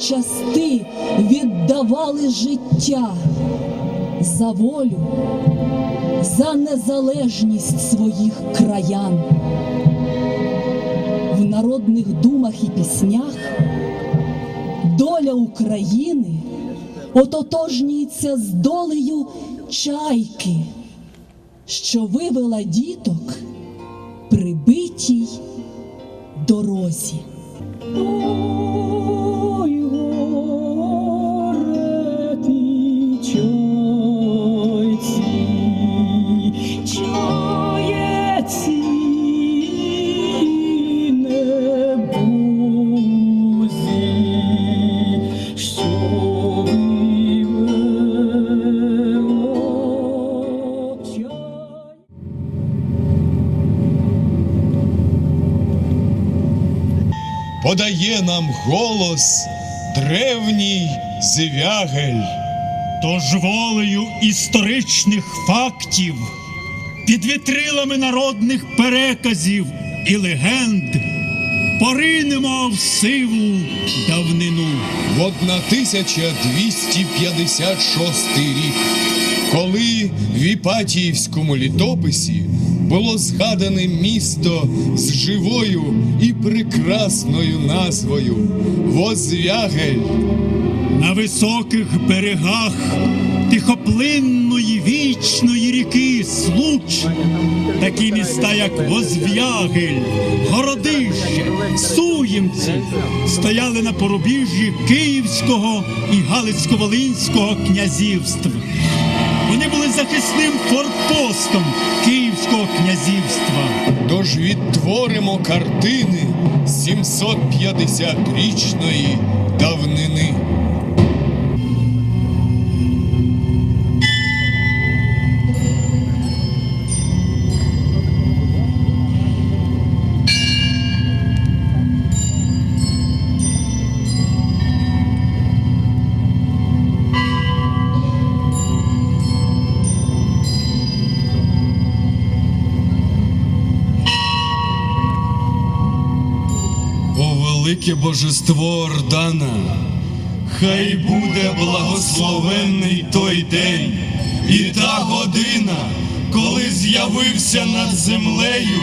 части віддавали життя за волю, за незалежність своїх краян. В народних думах і піснях доля України ототожнюється з долею чайки, що вивела діток прибитій дорозі. Подає нам голос древній звягель. Тож волею історичних фактів, під вітрилами народних переказів і легенд поринемо в сиву давнину. В 1256 рік, коли в Іпатіївському літописі було згадане місто з живою і прекрасною назвою Возвягель. На високих берегах тихоплинної вічної ріки Случ, такі міста, як Возвягель, Городище, Суємці, стояли на порубіжжі Київського і Галицько-Волинського князівств. Вони були захисним форпостом Київського князівства. Тож відтворимо картини 750-річної давнини. Велике божество Ордана, хай буде благословенний той день і та година, коли з'явився над землею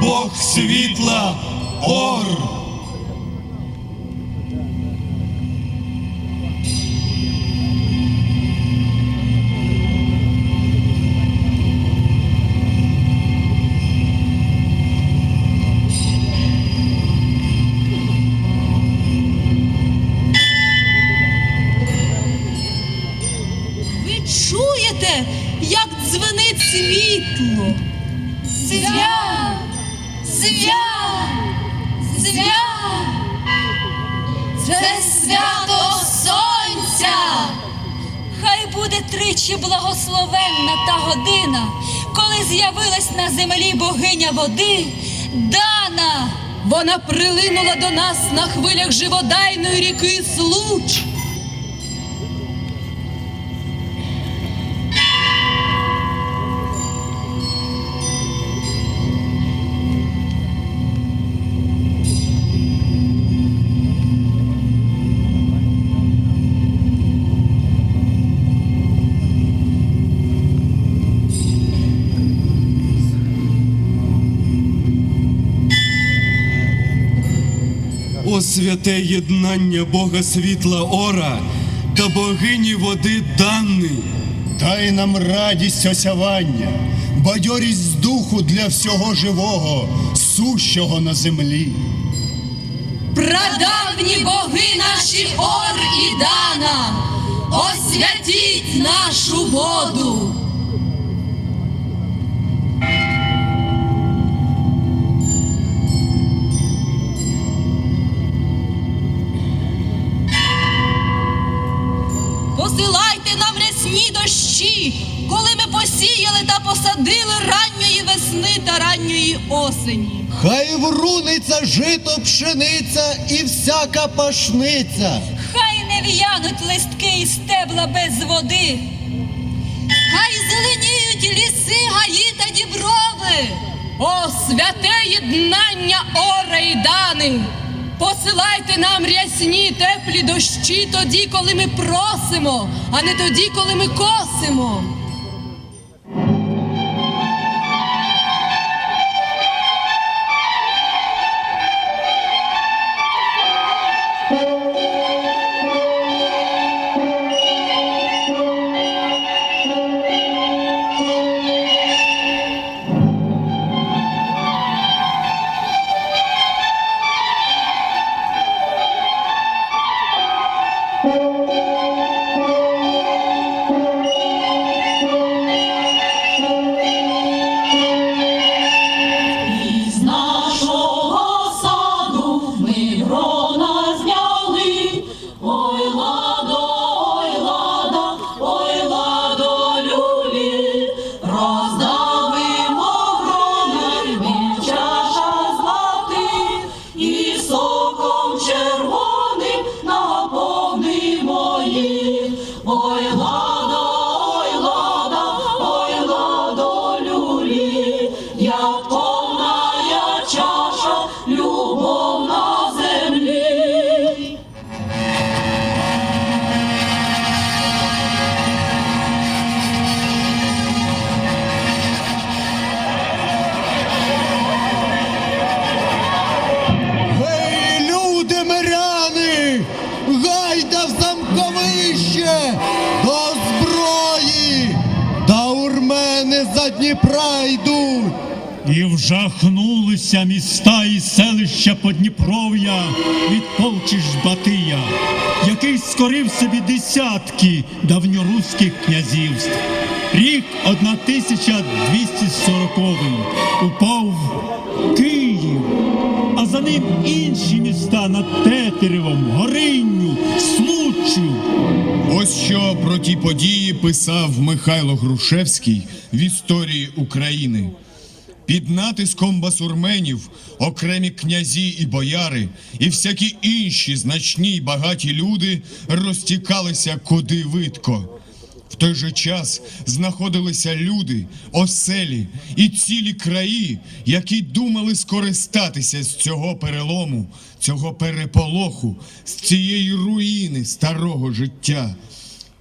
Бог світла Ор. Як дзвенить світло? Звя, звя, звя. Це свято сонця. Хай буде тричі благословенна та година, коли з'явилась на землі богиня води, Дана. Вона прилинула до нас на хвилях живодайної ріки Случ. Святе єднання Бога світла Ора та богині води Данни. Дай нам радість осявання, бадьорість духу для всього живого, сущого на землі. Прадавні боги наші Ор і Дана, освятіть нашу воду. Коли ми посіяли та посадили ранньої весни та ранньої осені. Хай вруниться жито пшениця і всяка пашниця. Хай не в'януть листки і стебла без води. Хай зеленіють ліси, гаї та діброви. О, святе єднання Оре і Дани! Посилайте нам рясні теплі дощі тоді, коли ми просимо, а не тоді, коли ми косимо. Як І вжахнулися міста і селища Подніпров'я від полчищ Батия, який скорив собі десятки давньоруських князівств. Рік 1240 упав Київ, а за ним інші міста над Тетеревом, Горинню, Случчю. Ось що про ті події писав Михайло Грушевський в історії України. Під натиском басурменів окремі князі і бояри і всякі інші значні й багаті люди розтікалися куди видко. В той же час знаходилися люди, оселі і цілі краї, які думали скористатися з цього перелому, цього переполоху, з цієї руїни старого життя.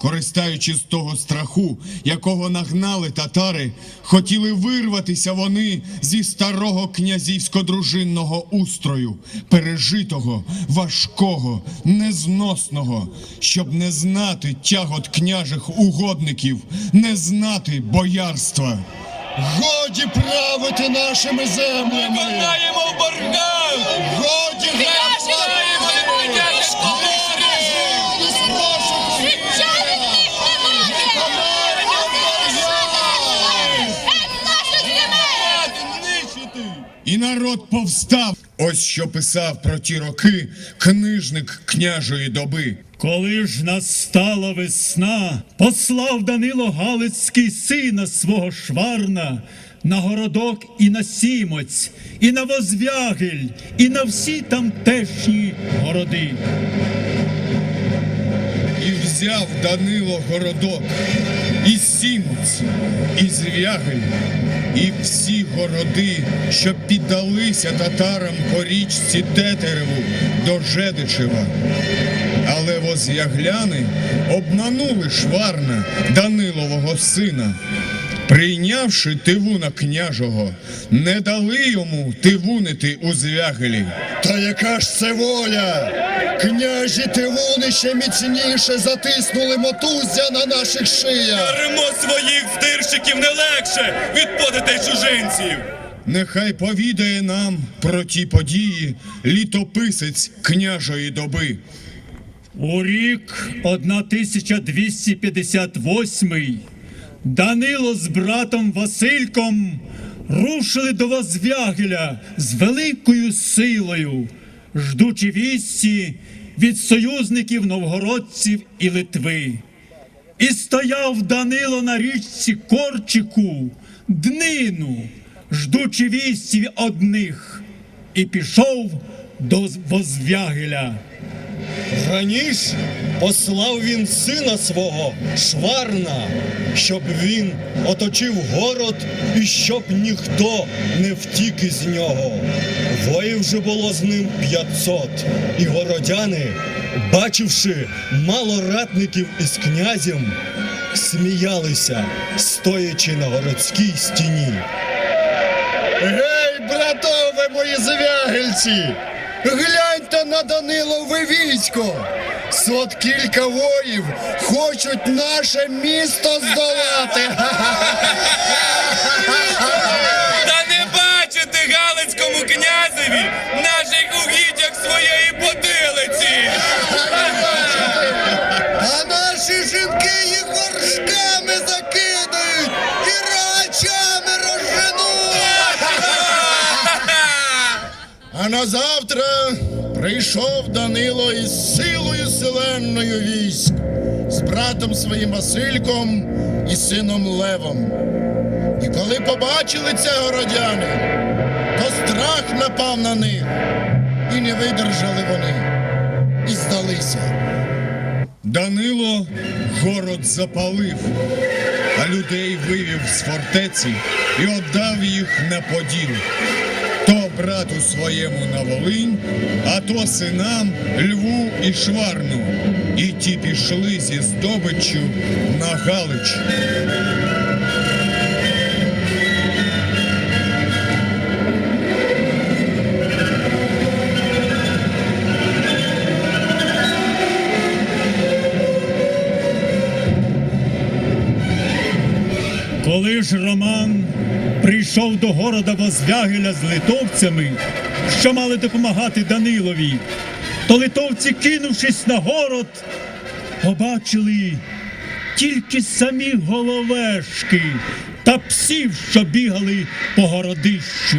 Користаючись з того страху, якого нагнали татари, хотіли вирватися вони зі старого князівсько-дружинного устрою, пережитого, важкого, незносного, щоб не знати тягот княжих угодників, не знати боярства. Годі правити нашими землями! Виконаємо борга! Годі І народ повстав. Ось що писав про ті роки книжник княжої доби. Коли ж настала весна, послав Данило Галицький сина свого шварна на городок і на сімоць, і на Возвягель, і на всі тамтешні городи. І взяв Данило городок, і Сімці, і Звягель, і всі городи, що піддалися татарам по річці Тетереву до Жедичева. Але воз'ягляни обманули Шварна, Данилового сина. Прийнявши Тивуна княжого, не дали йому тивунити у звягелі. Та яка ж це воля? Княжі Тивуни ще міцніше затиснули мотузя на наших шиях. Беремо своїх втирщиків не легше від податей чужинців! Нехай повідає нам про ті події літописець княжої доби. У рік 1258 Данило з братом Васильком рушили до Возвягеля з великою силою, ждучи вісті від союзників новгородців і Литви. І стояв Данило на річці Корчику, днину, ждучи вісті одних, і пішов до Возвягеля. Раніше послав він сина свого Шварна, щоб він оточив город і щоб ніхто не втік із нього. Воїв же було з ним п'ятсот, і городяни, бачивши мало ратників із князем, сміялися, стоячи на городській стіні. Гей, братове мої звягельці! Гляньте на Данилове військо! Сот кілька воїв хочуть наше місто здолати! Та не бачити Галицькому князеві наших угіддях своєї потилиці. А на завтра прийшов Данило із силою селенною військ, з братом своїм Васильком і сином Левом. І коли побачили це городяни, то страх напав на них, і не видержали вони, і здалися. Данило город запалив, а людей вивів з фортеці і віддав їх на поділ. Брату своєму на Волинь, а то синам Льву і Шварну. І ті пішли зі здобиччю на Галич. Коли ж Роман прийшов до города Возвягеля з литовцями, що мали допомагати Данилові, то литовці, кинувшись на город, побачили тільки самі головешки та псів, що бігали по городищу.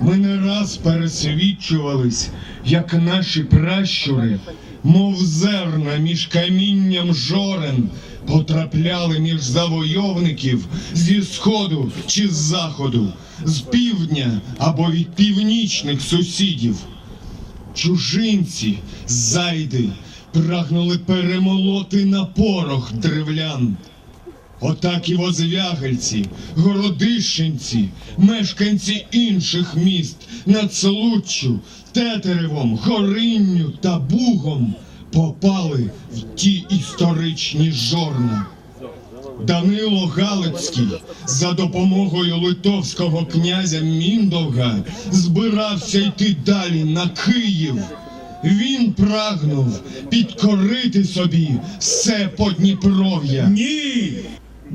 Ми не раз пересвідчувались, як наші пращури, мов зерна між камінням жорен, потрапляли між завойовників зі сходу чи з заходу, з півдня або від північних сусідів. Чужинці, зайди, прагнули перемолоти на порох древлян. Отак і возвягельці, городищенці, мешканці інших міст над Случчю, Тетеревом, Горинню та Бугом попали в ті історичні жорна. Данило Галицький за допомогою литовського князя Міндовга збирався йти далі на Київ. Він прагнув підкорити собі все Подніпров'я. Ні!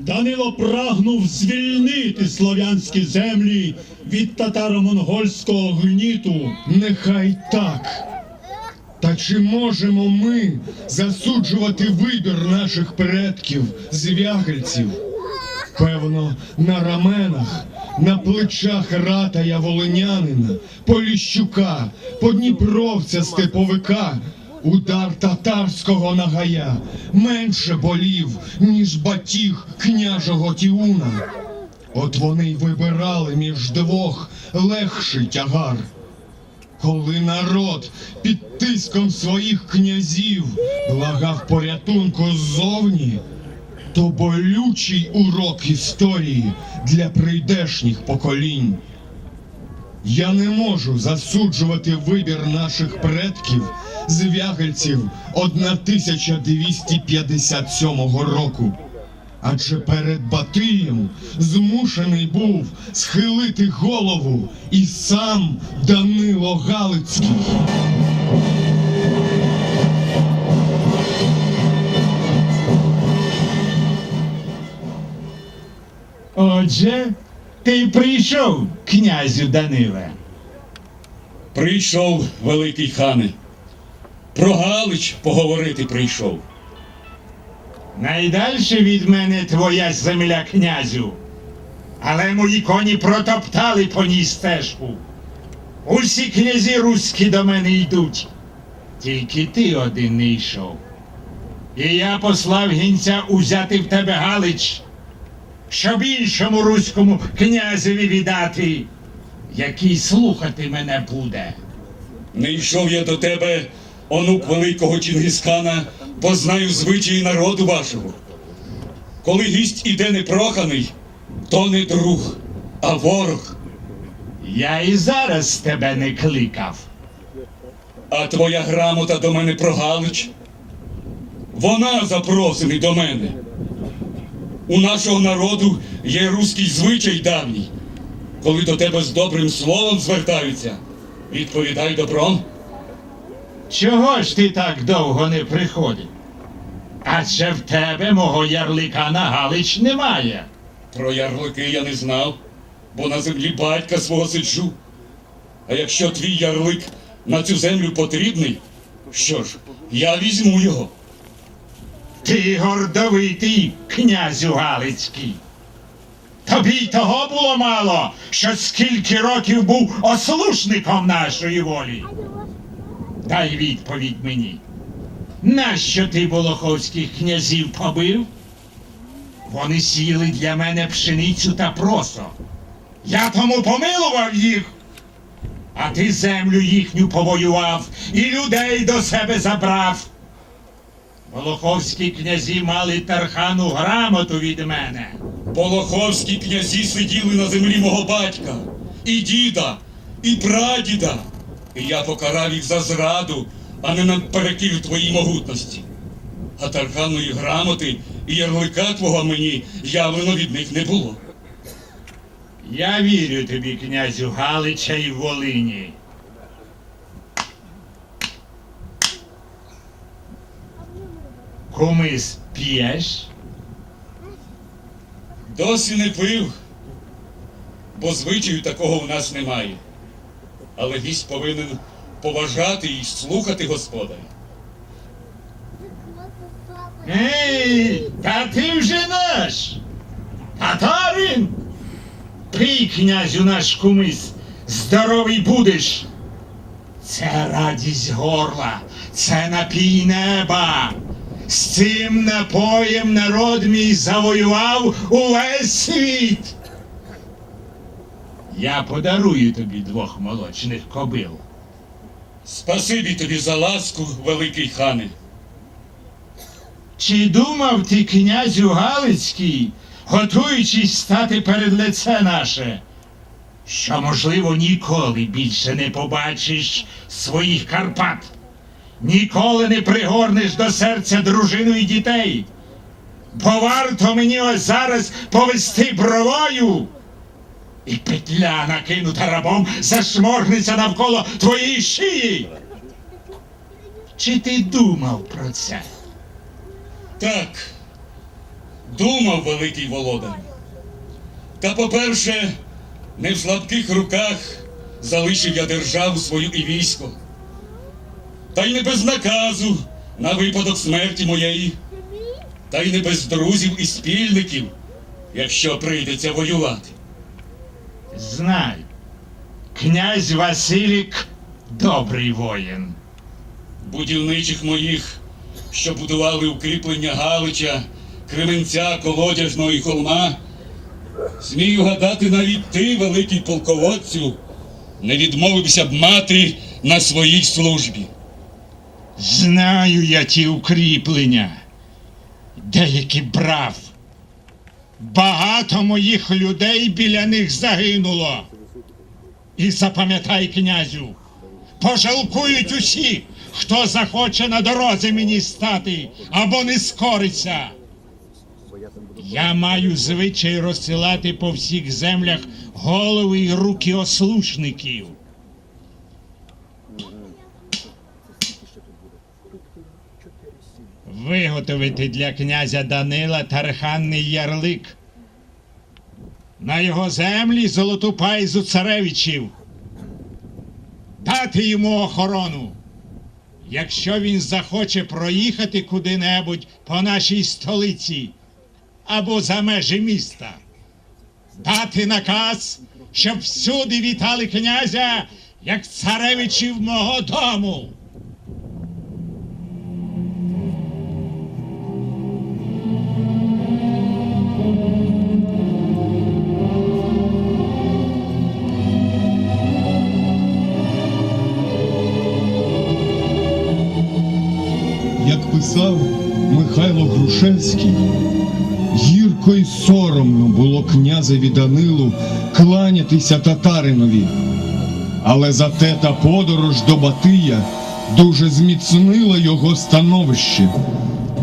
Данило прагнув звільнити слов'янські землі від татаро-монгольського гніту. Нехай так. Та чи можемо ми засуджувати вибір наших предків, звягельців? Певно, на раменах, на плечах ратая волинянина, Поліщука, Подніпровця степовика, удар татарського нагая менше болів, ніж батіг княжого Тіуна. От вони й вибирали між двох легший тягар. Коли народ під тиском своїх князів благав порятунку ззовні, то болючий урок історії для прийдешніх поколінь. Я не можу засуджувати вибір наших предків з вягельців 1257 року. Адже перед Батиєм змушений був схилити голову і сам Данило Галицький. Отже, ти прийшов, князю Даниле. Прийшов великий хане. Про Галич поговорити прийшов. Найдальше від мене твоя земля, князю. Але мої коні протоптали по ній стежку. Усі князі руські до мене йдуть. Тільки ти один не йшов. І я послав гінця узяти в тебе Галич, щоб іншому руському князеві віддати, який слухати мене буде. Не йшов я до тебе, онук великого Чингисхана, бо знаю звичаї народу вашого. Коли гість іде непроханий, то не друг, а ворог. Я і зараз тебе не кликав. А твоя грамота до мене про Галич? Вона запросений до мене. У нашого народу є руський звичай давній. Коли до тебе з добрим словом звертаються, відповідай добром. Чого ж ти так довго не приходив? Адже в тебе мого ярлика на Галич немає. Про ярлики я не знав, бо на землі батька свого сиджу. А якщо твій ярлик на цю землю потрібний, що ж, я візьму його. Ти гордовитий, князю Галицький. Тобі й того було мало, що скільки років був ослушником нашої волі. Дай відповідь мені. Нащо ти волоховських князів побив? Вони сіли для мене пшеницю та просо. Я тому помилував їх. А ти землю їхню повоював і людей до себе забрав. Волоховські князі мали тархану грамоту від мене. Полоховські князі сиділи на землі мого батька, і діда, і прадіда. І я покарав їх за зраду, а не наперекір твоїй могутності. А тарханої грамоти і ярлика твого мені явлено від них не було. Я вірю тобі, князю Галича і Волині. Кумис п'єш? Досі не пив, бо звичаю такого в нас немає. Але гість повинен поважати і слухати господаря. Ей, та ти вже наш! Татарин! Пий, князю наш кумис, здоровий будеш. Це радість горла, це напій неба. З цим напоєм народ мій завоював увесь світ. Я подарую тобі двох молочних кобил. Спасибі тобі за ласку, великий хане. Чи думав ти, князю Галицький, готуючись стати перед лице наше, що, можливо, ніколи більше не побачиш своїх Карпат, ніколи не пригорнеш до серця дружину і дітей, бо варто мені ось зараз повести бровою, і петля, накинута рабом, зашморгнеться навколо твоєї шиї. Чи ти думав про це? Так, думав великий володар. Та, по-перше, не в слабких руках залишив я державу свою і військо. Та й не без наказу на випадок смерті моєї, та й не без друзів і спільників, якщо прийдеться воювати. Знай, князь Василік добрий воїн. Будівничих моїх, що будували укріплення Галича, Кременця, Колодяжного і Холма, Смію гадати, навіть ти, великий полководцю, не відмовився б мати на своїй службі. Знаю я ті укріплення, деякі брав. Багато моїх людей біля них загинуло. І запам'ятай, князю, пожалкують усі, хто захоче на дорозі мені стати або не скориться. Я маю звичай розсилати по всіх землях голови й руки ослушників. Виготовити для князя Данила тарханний ярлик. На його землі золоту пайзу царевичів. Дати йому охорону. Якщо він захоче проїхати куди-небудь по нашій столиці або за межі міста, дати наказ, щоб всюди вітали князя, як царевичів мого дому. Грушевський, гірко й соромно було князеві Данилу кланятися татаринові. Але зате та подорож до Батия дуже зміцнила його становище.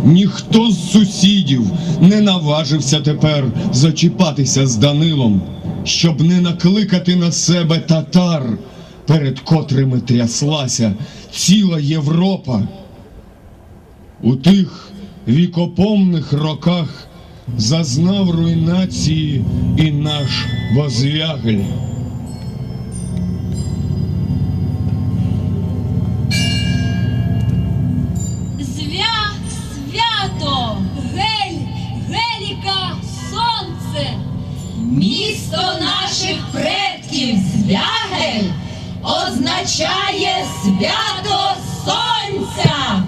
Ніхто з сусідів не наважився тепер зачіпатися з Данилом, щоб не накликати на себе татар, перед котрими тряслася ціла Європа. У тих вікопомних роках зазнав руйнації і наш Возвягель. Місто наших предків Звягель означає свято сонця.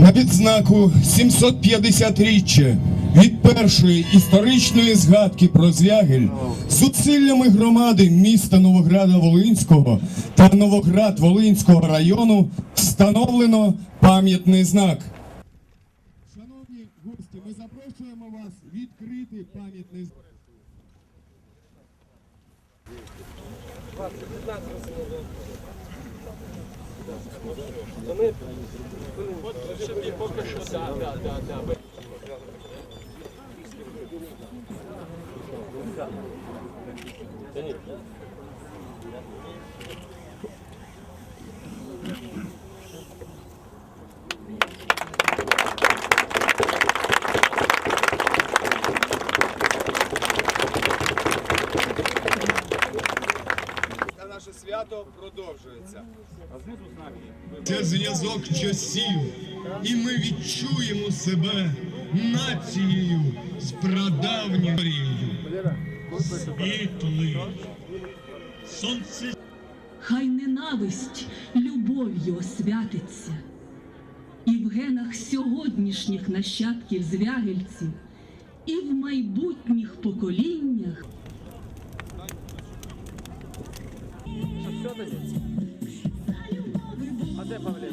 На відзнаку 750-річчя від першої історичної згадки про Звягель зусиллями громади міста Новограда Волинського та Новоград Волинського району встановлено пам'ятний знак. Шановні гості, ми запрошуємо вас відкрити пам'ятний знак. Та наше свято продовжується. Це зв'язок часів, і ми відчуємо себе нацією з прадавньою мрією. Сонце. Хай ненависть любов'ю освятиться, і в генах сьогоднішніх нащадків звягельців, і в майбутніх поколіннях da yapabilir.